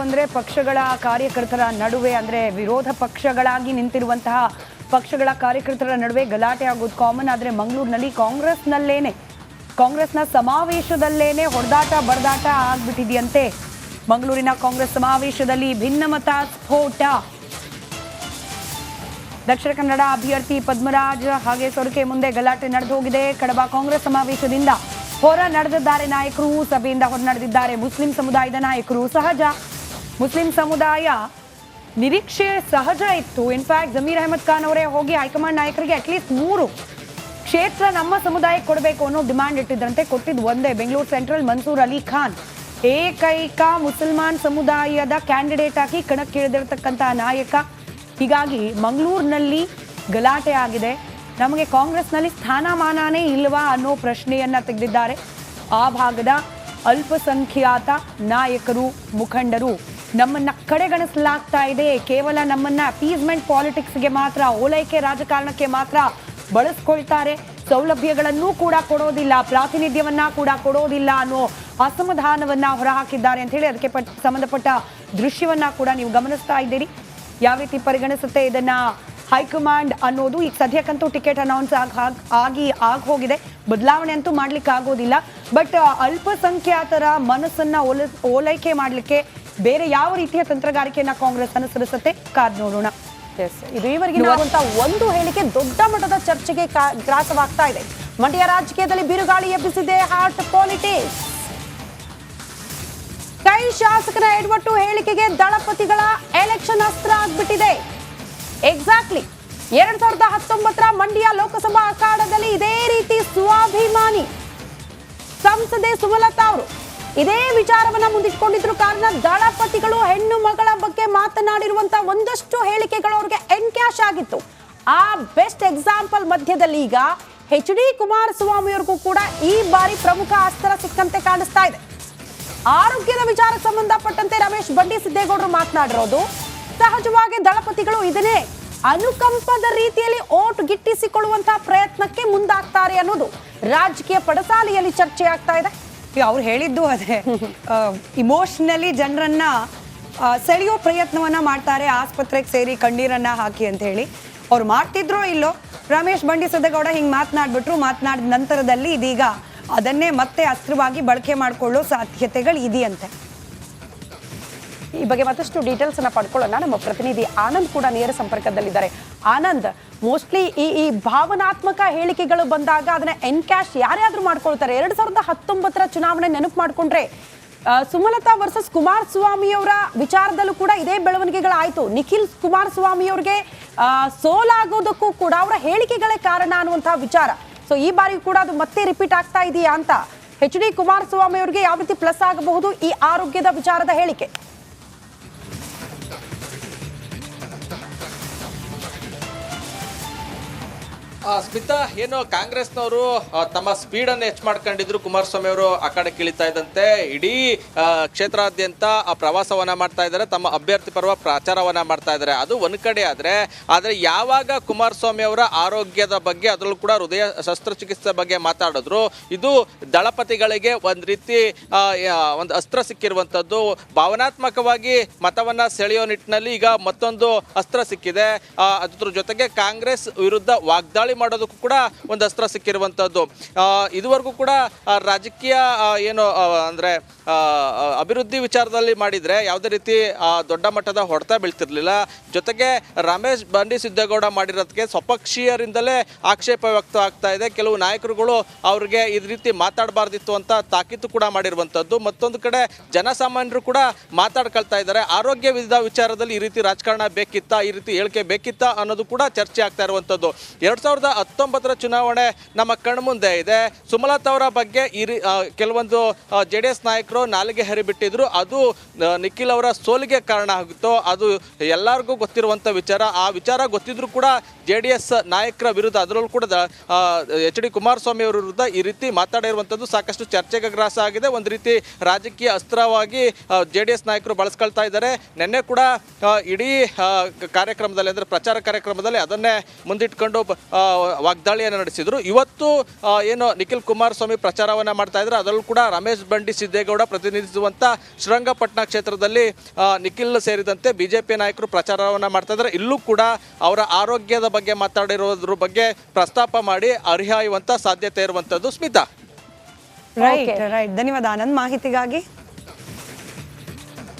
ಅಂದ್ರೆ ಪಕ್ಷಗಳ ಕಾರ್ಯಕರ್ತರ ನಡುವೆ ಅಂದ್ರೆ ವಿರೋಧ ಪಕ್ಷಗಳಾಗಿ ನಿಂತಿರುವಂತಹ ಪಕ್ಷಗಳ ಕಾರ್ಯಕರ್ತರ ನಡುವೆ ಗಲಾಟೆ ಆಗೋದು ಕಾಮನ್ ಆದ್ರೆ ಮಂಗಳೂರಿನಲ್ಲಿ ಕಾಂಗ್ರೆಸ್ನಲ್ಲೇನೆ. ಕಾಂಗ್ರೆಸ್ನ ಸಮಾವೇಶದಲ್ಲೇನೆ ಹೊಡೆದಾಟ ಬಡದಾಟ ಆಗ್ಬಿಟ್ಟಿದೆಯಂತೆ. ಮಂಗಳೂರಿನ ಕಾಂಗ್ರೆಸ್ ಸಮಾವೇಶದಲ್ಲಿ ಭಿನ್ನಮತ ಸ್ಫೋಟ. ದಕ್ಷಿಣ ಕನ್ನಡ ಅಭ್ಯರ್ಥಿ ಪದ್ಮರಾಜ್ ಹಾಗೆ ಸೊರಕೆ ಮುಂದೆ ಗಲಾಟೆ ನಡೆದು ಹೋಗಿದೆ. ಕಡಬ ಕಾಂಗ್ರೆಸ್ ಸಮಾವೇಶದಿಂದ ಹೊರ ನಡೆದಿದ್ದಾರೆ ನಾಯಕರು. ಸಭೆಯಿಂದ ಹೊರ ನಡೆದಿದ್ದಾರೆ ಮುಸ್ಲಿಂ ಸಮುದಾಯದ ನಾಯಕರು. ಸಹಜ. ಮುಸ್ಲಿಂ ಸಮುದಾಯ ನಿರೀಕ್ಷೆ ಸಹಜ ಇತ್ತು. ಇನ್ಫ್ಯಾಕ್ಟ್ ಜಮೀರ್ ಅಹಮದ್ ಖಾನ್ ಅವರೇ ಹೋಗಿ ಹೈಕಮಾಂಡ್ ನಾಯಕರಿಗೆ ಅಟ್ಲೀಸ್ಟ್ ಮೂರು ಕ್ಷೇತ್ರ ನಮ್ಮ ಸಮುದಾಯಕ್ಕೆ ಕೊಡಬೇಕು ಅನ್ನೋ ಡಿಮ್ಯಾಂಡ್ ಇಟ್ಟಿದ್ರಂತೆ. ಕೊಟ್ಟಿದ್ದು ಒಂದೇ, ಬೆಂಗಳೂರು ಸೆಂಟ್ರಲ್ ಮನ್ಸೂರ್ ಅಲಿ ಖಾನ್. ಏಕೈಕ ಮುಸಲ್ಮಾನ್ ಸಮುದಾಯದ ಕ್ಯಾಂಡಿಡೇಟ್ ಆಗಿ ಕಣಕ್ಕಿಳಿದಿರತಕ್ಕಂತಹ ನಾಯಕ ಹೀಗಾಗಿ ಮಂಗಳೂರಿನಲ್ಲಿ ಗಲಾಟೆ ಆಗಿದೆ. ನಮಗೆ ಕಾಂಗ್ರೆಸ್ನಲ್ಲಿ ಸ್ಥಾನಮಾನನೇ ಇಲ್ವಾ ಅನ್ನೋ ಪ್ರಶ್ನೆಯನ್ನ ತೆಗೆದಿದ್ದಾರೆ. ಆ ಭಾಗದ ಅಲ್ಪಸಂಖ್ಯಾತ ನಾಯಕರು, ಮುಖಂಡರು. ನಮ್ಮನ್ನ ಕಡೆಗಣಿಸಲಾಗ್ತಾ ಇದೆ. ಕೇವಲ ನಮ್ಮನ್ನ ಅಪೀಸ್ಮೆಂಟ್ ಪಾಲಿಟಿಕ್ಸ್ಗೆ ಮಾತ್ರ, ಓಲೈಕೆ ರಾಜಕಾರಣಕ್ಕೆ ಮಾತ್ರ ಬಳಸ್ಕೊಳ್ತಾರೆ. ಸೌಲಭ್ಯಗಳನ್ನೂ ಕೂಡ ಕೊಡೋದಿಲ್ಲ, ಪ್ರಾತಿನಿಧ್ಯವನ್ನ ಕೂಡ ಕೊಡೋದಿಲ್ಲ ಅನ್ನೋ ಅಸಮಾಧಾನವನ್ನ ಹೊರಹಾಕಿದ್ದಾರೆ ಅಂತ ಹೇಳಿ ಅದಕ್ಕೆ ಪಟ್- ಸಂಬಂಧಪಟ್ಟ ದೃಶ್ಯವನ್ನ ಕೂಡ ನೀವು ಗಮನಿಸ್ತಾ ಇದ್ದೀರಿ. ಯಾವ ರೀತಿ ಪರಿಗಣಿಸುತ್ತೆ ಇದನ್ನ ಹೈಕಮಾಂಡ್ ಅನ್ನೋದು? ಈಗ ಸದ್ಯಕ್ಕಂತೂ ಟಿಕೆಟ್ ಅನೌನ್ಸ್ ಆಗಿ ಆಗಿ ಹೋಗಿದೆ ಬದಲಾವಣೆ ಅಂತೂ ಮಾಡ್ಲಿಕ್ಕೆ ಆಗೋದಿಲ್ಲ ಬಟ್ ಅಲ್ಪಸಂಖ್ಯಾತರ ಮನಸ್ಸನ್ನ ಓಲ ಓಲೈಕೆ ಮಾಡಲಿಕ್ಕೆ ಬೇರೆ ಯಾವ ರೀತಿಯ ತಂತ್ರಗಾರಿಕೆಯನ್ನ ಕಾಂಗ್ರೆಸ್ ಅನುಸರಿಸುತ್ತೆ? ಕಾದ್ ನೋಡೋಣ. ಇದು ಈವರೆಗೆ ಒಂದು ಹೇಳಿಕೆ ದೊಡ್ಡ ಮಟ್ಟದ ಚರ್ಚೆಗೆ ಗ್ರಾಸವಾಗ್ತಾ ಇದೆ. ಮಂಡ್ಯ ರಾಜಕೀಯದಲ್ಲಿ ಬಿರುಗಾಳಿ ಎಬ್ಬಿಸಿದೆ ಹಾಟ್ ಪಾಲಿಟಿಕ್ಸ್. ಕೈ ಶಾಸಕರ ಎಡವಟ್ಟು ಹೇಳಿಕೆಗೆ ದಳಪತಿಗಳ ಎಲೆಕ್ಷನ್ ಅಸ್ತ್ರ ಆಗ್ಬಿಟ್ಟಿದೆ. ಎಕ್ಸಾಕ್ಟ್ಲಿ ಎರಡ್ ಸಾವಿರದ ಹತ್ತೊಂಬತ್ತರ ಮಂಡ್ಯ ಲೋಕಸಭಾ ಅಖಾಡದಲ್ಲಿ ಇದೇ ರೀತಿ ಸ್ವಾಭಿಮಾನಿ. ಸಂಸದೆ ಸುಮಲತಾ ಅವರು ಇದೇ ವಿಚಾರವನ್ನ ಮುಂದಿಟ್ಕೊಂಡಿದ್ರು ಕಾರಣ ದಳಪತಿಗಳು, ಹೆಣ್ಣು ಮಗಳ ಬಗ್ಗೆ ಮಾತನಾಡಿರುವಂತ ಒಂದಷ್ಟು ಹೇಳಿಕೆಗಳು ಅವ್ರಿಗೆ ಎನ್ಕ್ಯಾಶ್ ಆಗಿತ್ತು. ಆ ಬೆಸ್ಟ್ ಎಕ್ಸಾಂಪಲ್ ಮಧ್ಯದಲ್ಲಿ ಈಗ ಎಚ್ ಡಿ ಕುಮಾರಸ್ವಾಮಿ ಅವ್ರಿಗೂ ಕೂಡ ಈ ಬಾರಿ ಪ್ರಮುಖ ಅಸ್ತ್ರ ಸಿಕ್ಕಂತೆ ಕಾಣಿಸ್ತಾ ಇದೆ. ಆರೋಗ್ಯದ ವಿಚಾರಕ್ಕೆ ಸಂಬಂಧಪಟ್ಟಂತೆ ರಮೇಶ್ ಬಂಡಿ ಸಿದ್ದೇಗೌಡರು ಮಾತನಾಡಿರೋದು, ಸಹಜವಾಗಿ ದಳಪತಿಗಳು ಇದನ್ನೇ ಅನುಕಂಪದ ರೀತಿಯಲ್ಲಿ ಓಟ್ ಗಿಟ್ಟಿಸಿಕೊಳ್ಳುವಂತಹ ಪ್ರಯತ್ನಕ್ಕೆ ಮುಂದಾಗ್ತಾರೆ ಅನ್ನೋದು ರಾಜಕೀಯ ಪಡಸಾಲೆಯಲ್ಲಿ ಚರ್ಚೆ ಆಗ್ತಾ ಇದೆ. ಅವ್ರು ಹೇಳಿದ್ದು ಅದೇ. ಇಮೋಷನಲಿ ಜನರನ್ನ ಸೆಳೆಯೋ ಪ್ರಯತ್ನವನ್ನ ಮಾಡ್ತಾರೆ, ಆಸ್ಪತ್ರೆಗೆ ಸೇರಿ ಕಣ್ಣೀರನ್ನ ಹಾಕಿ ಅಂತ ಹೇಳಿ. ಅವ್ರು ಮಾಡ್ತಿದ್ರೋ ಇಲ್ಲೋ, ರಮೇಶ್ ಬಂಡಿ ಸದಗೌಡ ಹಿಂಗೆ ಮಾತನಾಡ್ಬಿಟ್ರು, ಮಾತನಾಡಿದ ನಂತರದಲ್ಲಿ ಇದೀಗ ಅದನ್ನೇ ಮತ್ತೆ ಅಸ್ತ್ರವಾಗಿ ಬಳಕೆ ಮಾಡಿಕೊಳ್ಳೋ ಸಾಧ್ಯತೆಗಳು ಇದೆಯಂತೆ. ಈ ಬಗ್ಗೆ ಮತ್ತಷ್ಟು ಡೀಟೇಲ್ಸ್ ಅನ್ನ ಪಡ್ಕೊಳ್ಳೋಣ. ನಮ್ಮ ಪ್ರತಿನಿಧಿ ಆನಂದ್ ಕೂಡ ನೇರ ಸಂಪರ್ಕದಲ್ಲಿದ್ದಾರೆ. ಆನಂದ್ ಮೋಸ್ಟ್ಲಿ ಈ ಈ ಭಾವನಾತ್ಮಕ ಹೇಳಿಕೆಗಳು ಬಂದಾಗ ಅದನ್ನ ಎನ್ಕ್ಯಾಶ್ ಯಾರೇ ಆದ್ರೂ ಮಾಡ್ಕೊಳ್ತಾರೆ. ಎರಡ್ ಸಾವಿರದ ಹತ್ತೊಂಬತ್ತರ ಚುನಾವಣೆ ನೆನಪು ಮಾಡ್ಕೊಂಡ್ರೆ ಸುಮಲತಾ ವರ್ಸಸ್ ಕುಮಾರಸ್ವಾಮಿ ಅವರ ವಿಚಾರದಲ್ಲೂ ಕೂಡ ಇದೇ ಬೆಳವಣಿಗೆಗಳಾಯ್ತು. ನಿಖಿಲ್ ಕುಮಾರಸ್ವಾಮಿ ಅವ್ರಿಗೆ ಆ, ಸೋಲಾಗೋದಕ್ಕೂ ಕೂಡ ಅವರ ಹೇಳಿಕೆಗಳೇ ಕಾರಣ ಅನ್ನುವಂತಹ ವಿಚಾರ. ಸೊ ಈ ಬಾರಿ ಕೂಡ ಅದು ಮತ್ತೆ ರಿಪೀಟ್ ಆಗ್ತಾ ಇದೆಯಾ ಅಂತ. ಎಚ್ ಡಿ ಕುಮಾರಸ್ವಾಮಿ ಅವರಿಗೆ ಯಾವ ರೀತಿ ಪ್ಲಸ್ ಆಗಬಹುದು ಈ ಆರೋಗ್ಯದ ವಿಚಾರದ ಹೇಳಿಕೆ. ಸ್ಮಿತಾ, ಏನು ಕಾಂಗ್ರೆಸ್ನವರು ತಮ್ಮ ಸ್ಪೀಡ್ ಅನ್ನು ಹೆಚ್ಚು ಮಾಡ್ಕೊಂಡಿದ್ರು. ಕುಮಾರಸ್ವಾಮಿ ಅವರು ಆ ಕಡೆ ಕೀಳಿತಾ ಇದ್ದಂತೆ. ಇಡೀ ಕ್ಷೇತ್ರಾದ್ಯಂತ ಪ್ರವಾಸವನ್ನ ಮಾಡ್ತಾ ಇದ್ದಾರೆ. ತಮ್ಮ ಅಭ್ಯರ್ಥಿ ಪರ್ವ ಪ್ರಚಾರವನ್ನ ಮಾಡ್ತಾ ಇದ್ದಾರೆ. ಅದು ಒಂದ್ ಕಡೆ ಆದ್ರೆ ಆದ್ರೆ ಯಾವಾಗ ಕುಮಾರಸ್ವಾಮಿ ಅವರ ಆರೋಗ್ಯದ ಬಗ್ಗೆ, ಅದರಲ್ಲೂ ಕೂಡ ಹೃದಯ ಶಸ್ತ್ರಚಿಕಿತ್ಸೆ ಬಗ್ಗೆ ಮಾತಾಡಿದ್ರು, ಇದು ದಳಪತಿಗಳಿಗೆ ಒಂದ್ ರೀತಿ ಒಂದು ಅಸ್ತ್ರ ಸಿಕ್ಕಿರುವಂತದ್ದು. ಭಾವನಾತ್ಮಕವಾಗಿ ಮತವನ್ನ ಸೆಳೆಯೋ ನಿಟ್ಟಿನಲ್ಲಿ ಈಗ ಮತ್ತೊಂದು ಅಸ್ತ್ರ ಸಿಕ್ಕಿದೆ. ಅದ್ರ ಜೊತೆಗೆ ಕಾಂಗ್ರೆಸ್ ವಿರುದ್ಧ ವಾಗ್ದಾಳಿ ಮಾಡೋದಕ್ಕೂ ಕೂಡ ಒಂದು ಅಸ್ತ್ರ ಸಿಕ್ಕಿರುವಂಥದ್ದು ಇದುವರೆಗೂ ಕೂಡ ರಾಜಕೀಯ ಏನು ಅಂದರೆ ಅಭಿವೃದ್ಧಿ ವಿಚಾರದಲ್ಲಿ ಮಾಡಿದ್ರೆ ಯಾವುದೇ ರೀತಿ ದೊಡ್ಡ ಮಟ್ಟದ ಹೊಡೆತ ಬೀಳ್ತಿರ್ಲಿಲ್ಲ. ಜೊತೆಗೆ ರಮೇಶ್ ಬಂಡಿ ಸಿದ್ದೇಗೌಡ ಮಾಡಿರೋದಕ್ಕೆ ಸ್ವಪಕ್ಷೀಯರಿಂದಲೇ ಆಕ್ಷೇಪ ವ್ಯಕ್ತ ಆಗ್ತಾ ಇದೆ. ಕೆಲವು ನಾಯಕರುಗಳು ಅವ್ರಿಗೆ ಈ ರೀತಿ ಮಾತಾಡಬಾರ್ದಿತ್ತು ಅಂತ ತಾಕೀತು ಕೂಡ ಮಾಡಿರುವಂಥದ್ದು ಮತ್ತೊಂದು ಕಡೆ ಜನಸಾಮಾನ್ಯರು ಕೂಡ ಮಾತಾಡ್ಕೊಳ್ತಾ ಇದ್ದಾರೆ. ಆರೋಗ್ಯ ವಿಧ ವಿಚಾರದಲ್ಲಿ ಈ ರೀತಿ ರಾಜಕಾರಣ ಬೇಕಿತ್ತಾ, ಈ ರೀತಿ ಹೇಳಿಕೆ ಬೇಕಿತ್ತಾ ಅನ್ನೋದು ಕೂಡ ಚರ್ಚೆ ಆಗ್ತಾ ಇರುವಂಥದ್ದು ಎರಡ್ ಹತ್ತೊಂಬತ್ತರ ಚುನಾವಣೆ ನಮ್ಮ ಕಣ್ಮುಂದೆ ಇದೆ. ಸುಮಲತಾ ಅವರ ಬಗ್ಗೆ ಈ ಕೆಲವೊಂದು ಜೆ ಡಿ ಎಸ್ ನಾಯಕರು ನಾಲಿಗೆ ಹರಿಬಿಟ್ಟಿದ್ರು. ಅದು ನಿಖಿಲ್ ಅವರ ಸೋಲಿಗೆ ಕಾರಣ ಆಗಿತ್ತು. ಅದು ಎಲ್ಲರಿಗೂ ಗೊತ್ತಿರುವಂಥ ವಿಚಾರ. ಆ ವಿಚಾರ ಗೊತ್ತಿದ್ರು ಕೂಡ ಜೆ ಡಿ ಎಸ್ ನಾಯಕರ ವಿರುದ್ಧ, ಅದರಲ್ಲೂ ಕೂಡ ಎಚ್ ಡಿ ಕುಮಾರಸ್ವಾಮಿ ಅವರ ವಿರುದ್ಧ ಈ ರೀತಿ ಮಾತಾಡಿರುವಂಥದ್ದು ಸಾಕಷ್ಟು ಚರ್ಚೆಗೆ ಗ್ರಾಸ ಆಗಿದೆ. ಒಂದು ರೀತಿ ರಾಜಕೀಯ ಅಸ್ತ್ರವಾಗಿ ಜೆ ಡಿ ಎಸ್ ನಾಯಕರು ಬಳಸ್ಕೊಳ್ತಾ ಇದ್ದಾರೆ. ನಿನ್ನೆ ಕೂಡ ಇಡೀ ಕಾರ್ಯಕ್ರಮದಲ್ಲಿ ಅಂದರೆ ಪ್ರಚಾರ ಕಾರ್ಯಕ್ರಮದಲ್ಲಿ ಅದನ್ನೇ ಮುಂದಿಟ್ಕೊಂಡು ವಾಗ್ದಾಳಿಯನ್ನು ನಡೆಸಿದ್ರು. ಇವತ್ತು ಏನು ನಿಖಿಲ್ ಕುಮಾರಸ್ವಾಮಿ ಪ್ರಚಾರವನ್ನು ಮಾಡ್ತಾ ಇದ್ದಾರೆ. ಅದರಲ್ಲೂ ಕೂಡ ರಮೇಶ್ ಬಂಡಿ ಸಿದ್ದೇಗೌಡ ಪ್ರತಿನಿಧಿಸುವಂಥ ಶ್ರೀರಂಗಪಟ್ಟಣ ಕ್ಷೇತ್ರದಲ್ಲಿ ನಿಖಿಲ್ ಸೇರಿದಂತೆ ಬಿಜೆಪಿ ನಾಯಕರು ಪ್ರಚಾರವನ್ನು ಮಾಡ್ತಾ ಇದ್ದಾರೆ. ಇಲ್ಲೂ ಕೂಡ ಅವರ ಆರೋಗ್ಯದ ಬಗ್ಗೆ ಮಾತಾಡಿರೋದ್ರ ಬಗ್ಗೆ ಪ್ರಸ್ತಾಪ ಮಾಡಿ ಅರ್ಹಾಯುವಂಥ ಸಾಧ್ಯತೆ ಇರುವಂಥದ್ದು ಸ್ಮಿತಾ. ರೈಟ್ ರೈಟ್ ಧನ್ಯವಾದ. ಆನಂದ್ ಮಾಹಿತಿಗಾಗಿ.